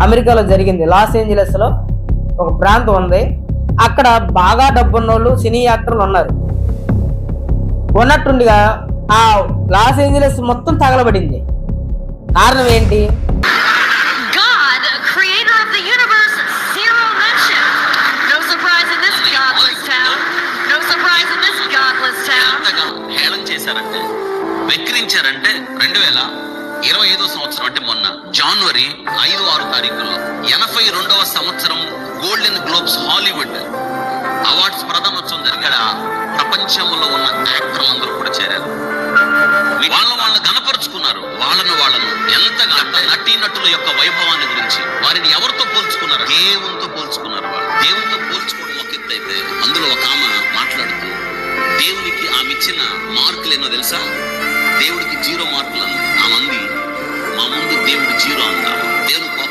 అమెరికాలో జరిగింది. లాస్ ఏంజలస్లో ఒక ప్రాంతం ఉంది. అక్కడ బాగా డబ్బున్నోళ్ళు సినీ యాక్టర్లు ఉన్నారు. ఉన్నట్టుండిగా ఆ లాస్ ఏంజలస్ మొత్తం తగలబడింది. కారణం ఏంటి? చేశారంటే వెక్కిరించారంటే రెండు వేల? ఇరవై ఐదో సంవత్సరం అంటే మొన్న జనవరి ఐదు ఆరు తారీఖుల్లో ఎనభై రెండవ సంవత్సరం గోల్డెన్ గ్లోబ్స్ హాలీవుడ్ అవార్డ్స్ ప్రధానోత్సవం జరిగిన ప్రపంచంలో ఉన్న యాక్టర్లందరూ కూడా చేరారు. వాళ్ళ వాళ్ళని గనపరుచుకున్నారు వాళ్ళను వాళ్ళను ఎంతగా నటీ నటుల యొక్క వైభవాన్ని గురించి వారిని ఎవరితో పోల్చుకున్నారు? దేవునితో పోల్చుకున్నారు వాళ్ళు. దేవునితో పోల్చుకోవడం ఒక అయితే అందులో ఒక ఆమె మాట్లాడుతూ దేవునికి ఆమె ఇచ్చిన మార్కులు ఏమో తెలుసా? దేవుడికి జీరో మార్కులు అంది ఆమె అంది. దేవుడు జీరో అందా దేవుని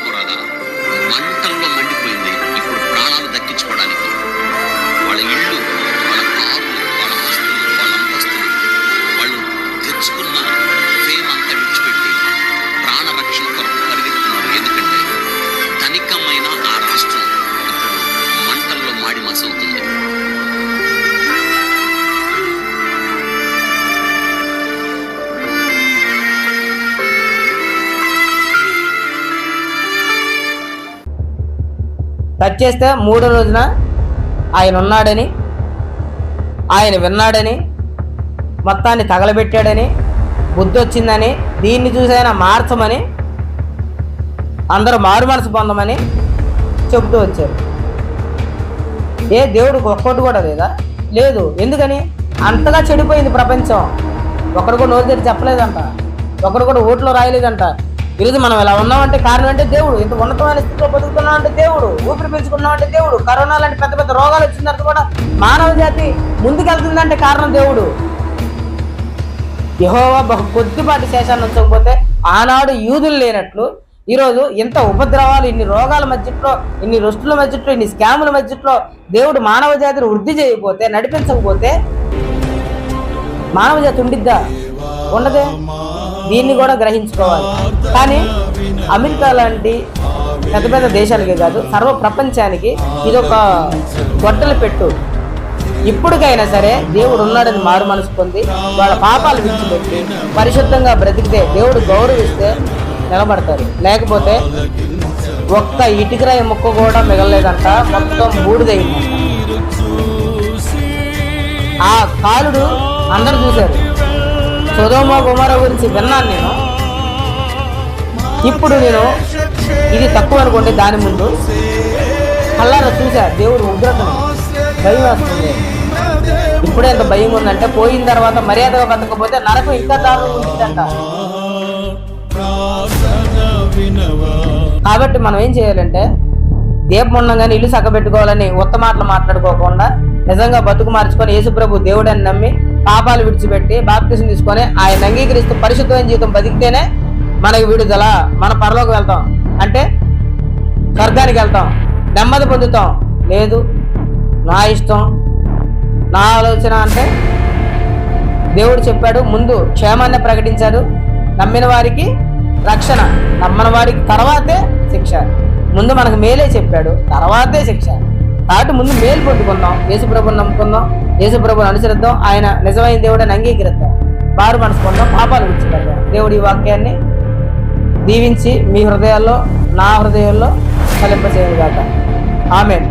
టచ్ చేస్తే మూడో రోజున ఆయన ఉన్నాడని ఆయన విన్నాడని మొత్తాన్ని తగలబెట్టాడని బుద్ధి వచ్చిందని దీన్ని చూసైనా మార్చమని అందరూ మారు మనసు పొందమని చెబుతూ వచ్చారు. ఏ దేవుడికి ఒక్కటి కూడా లేదా? లేదు. ఎందుకని? అంతగా చెడిపోయింది ప్రపంచం. ఒకడు కూడా నోరు తెరి చెప్పలేదంట. ఒకడు కూడా ఓట్లో రాయలేదంట. ఈరోజు మనం ఇలా ఉన్నామంటే కారణం అంటే దేవుడు. ఇంత ఉన్నతమైన స్థితిలో బతుకుతున్నాం అంటే దేవుడు. ఊపిరి పీల్చుకున్నాం అంటే దేవుడు. కరోనా లాంటి పెద్ద పెద్ద రోగాలు వచ్చిన తర్వాత కూడా మానవ జాతి ముందుకెళ్తుందంటే కారణం దేవుడు. యహోవా బహు కొద్దిపాటి శేషాన్ని ఉంచకపోతే ఆనాడు యూదులు లేనట్లు ఈరోజు ఇంత ఉపద్రవాలు ఇన్ని రోగాల మధ్యలో ఇన్ని రుష్టుల మధ్యలో ఇన్ని స్కాముల మధ్యలో దేవుడు మానవ జాతిని వృద్ధి చేయకపోతే నడిపించకపోతే మానవ జాతి ఉండిద్దా? ఉండదే దీన్ని కూడా గ్రహించుకోవాలి. కానీ అమెరికా లాంటి పెద్ద పెద్ద దేశాలకే కాదు సర్వ ప్రపంచానికి ఇదొక గొడ్డలు పెట్టు. ఇప్పటికైనా సరే దేవుడు ఉన్నాడని మారు మనసు పొంది వాళ్ళ పాపాలు విడిచిపెట్టి పరిశుద్ధంగా బ్రతికితే దేవుడు గౌరవిస్తే నిలబడతారు. లేకపోతే ఒక్క ఇటుకరాయి ముక్క కూడా మిగలలేదంట. మొత్తం బూడిదయిందంట ఆ కాలుడు అందరు చూశారు. సుధోమ కుమార గురించి విన్నాను నేను. ఇప్పుడు నేను ఇది తక్కువ అనుకోండి దాని ముందు కల్లారా చూసా దేవుడు ఉగ్రతను భయం వస్తుంది ఇప్పుడే ఎంత భయం ఉందంటే పోయిన తర్వాత మర్యాదగా బతకపోతే నరకం ఇంకా దారుణం ఉంటుందంట. కాబట్టి మనం ఏం చేయాలంటే దీపం ఉండగానే ఇల్లు చక్కబెట్టుకోవాలని ఉత్త మాటలు మాట్లాడుకోకుండా నిజంగా బతుకు మార్చుకొని యేసుప్రభు దేవుడని నమ్మి పాపాలు విడిచిపెట్టి బాప్తిసం తీసుకొని ఆయన అంగీకరిస్తూ పరిశుద్ధమైన జీవితం బతికితేనే మనకి విడుదల మన పరలోకి వెళ్తాం. అంటే స్వర్గానికి వెళ్తాం. నెమ్మది పొందుతాం. లేదు నా ఇష్టం నా ఆలోచన అంటే దేవుడు చెప్పాడు ముందు క్షేమాన్ని ప్రకటించాడు. నమ్మిన వారికి రక్షణ నమ్మని వారికి తర్వాతే శిక్ష. ముందు మనకు మేలే చెప్పాడు తర్వాతే శిక్ష కాబట్టి ముందు మేలు పొందుకుందాం యేసుప్రభుని నమ్ముకుందాం యేసుప్రభుని అనుసరిద్దాం ఆయన నిజమైన దేవుడని అంగీకరిద్దాం. బారు మనసుకుందాం పాపాలు విడిచిపెడదాం దేవుడి ఈ వాక్యాన్ని దీవించి మీ హృదయాల్లో నా హృదయాల్లో ఫలింపచేయను కాక ఆమెన్.